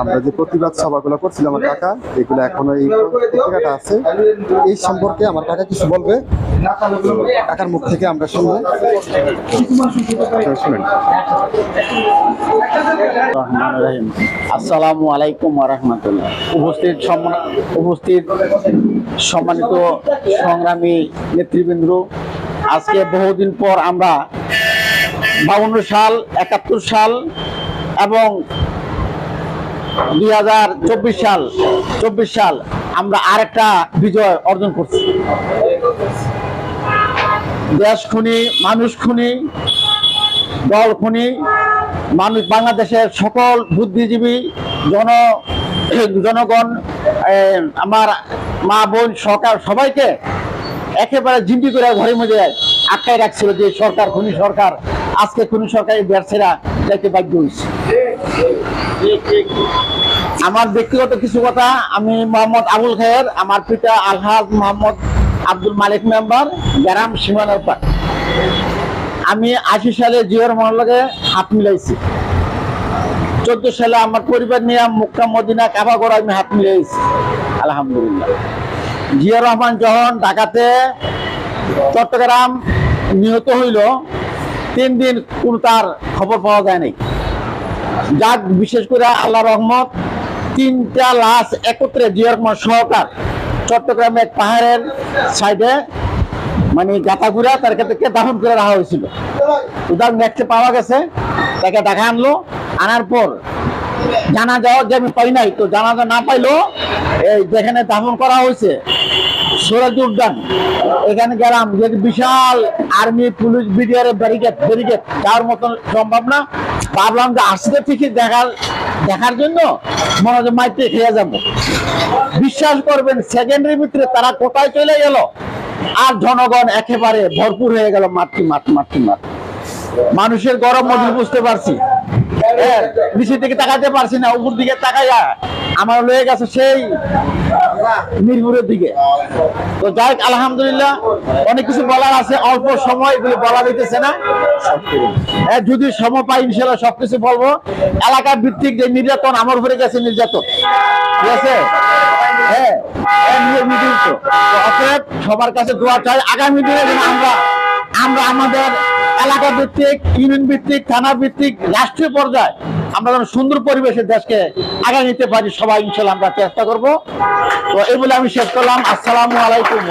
আমরা যে প্রতিবাদ সভাগুলো করছিলাম আমার কাকা, এগুলো এখনও এই পত্রিকাটা আছে। এই সম্পর্কে আমার কাকা কিছু বলবে? কাকার মুখ থেকে আমরা শুনব। আসসালামু আলাইকুম রহমতুল্লাহ উপস্থিত উপস্থিত সম্মানিত সংগ্রামী নেতৃবৃন্দ, আজকে বহুদিন পর আমরা বাউন্ন সাল, একাত্তর সাল এবং দুই হাজার চব্বিশ সাল চব্বিশ সাল আমরা আরেকটা বিজয় অর্জন করছি। দেশ খুনি, মানুষ খুনি, দল খুনি, মানুষ, বাংলাদেশের সকল বুদ্ধিজীবী, জন, জনগণ আমার মা বোন, সরকার, সবাইকে একেবারে জিম্পি করে ঘরের মধ্যে আটকায় রাখছিল যে সরকার খুনি সরকার, আজকে খুনি সরকারের ব্যবসায়ীরা যাইতে বাধ্য হয়েছে আমার ব্যক্তিগত কিছু কথা, আমি মোহাম্মদ আবুল খায়ের, আমার পিতা আলহাজ মোহাম্মদ আব্দুল মালিক মেম্বার, গ্রাম সীমানার পাট আমি আশি সালে জিওর মহল্লাকে হাত মিলাইছি। চোদ্দ সালে আমার পরিবার নিয়ে মুক্কা, মদিনা কাবাগড় আমি হাত মিলাইছি। আলহামদুলিল্লাহ। জিয়া রহমান যখন ঢাকাতে চট্টগ্রাম নিহত হইল তিন দিন কোন তার খবর পাওয়া যায় নাই। যাক, বিশেষ করে আল্লাহ রহমত, তিনটা লাশ একত্রে জিয়া সহকার। চট্টগ্রামে এক পাহাড়ের সাইডে মানে গাতা ঘুরা তার থেকে দাফন করে রাখা হয়েছিল। উদাহরণ নেক্সটে পাওয়া গেছে, তাকে দেখা আনলো, আনার পর জানা যাওয়ার যে আমি পাই নাই, তো জানাজা না পাইলো এই যেখানে দাফন করা হয়েছে সোরাজ উদ্যান এখানে গেলাম যে বিশাল army police BDR barricade barricade যাওয়ার মতন সম্ভব না। ভাবলাম যে আসতে থেকে দেখার দেখার জন্য মনে হয় মাইতে খেয়ে যাব। বিশ্বাস করবেন সেকেন্ডের ভিতরে তারা কোথায় চলে গেল? আর জনগণ একেবারে ভরপুর হয়ে গেল মাতৃ মাত মাতৃ মাত। মানুষের গরম মজুর বুঝতে পারছি। হ্যাঁ, নিচের দিকে তাকাতে পারছি না উপর দিকে তাকাইয়া আমার লয়ে গেছে সেই মিরপুরের দিকে। তো যাই আলহামদুলিল্লাহ, অনেক কিছু বলার আছে, অল্প সময় এগুলো বলা দিতেছে না। যদি সময় পাই ইনশাল্লাহ সবকিছু বলব। এলাকা ভিত্তিক যে নির্যাতন আমার উপরে গেছে নির্যাতন। ঠিক আছে? হ্যাঁ সবার কাছে দোয়া চাই। আগামী দিনে যেন আমরা আমরা আমাদের এলাকা ভিত্তিক, ইউনিয়ন ভিত্তিক, থানা ভিত্তিক, রাষ্ট্রীয় পর্যায়ে আমরা যেন সুন্দর পরিবেশে দেশকে আগে নিতে পারি, সবাই ইনশাল্লাহ আমরা চেষ্টা করব তো এই বলে আমি শেষ করলাম আসসালামু আলাইকুম।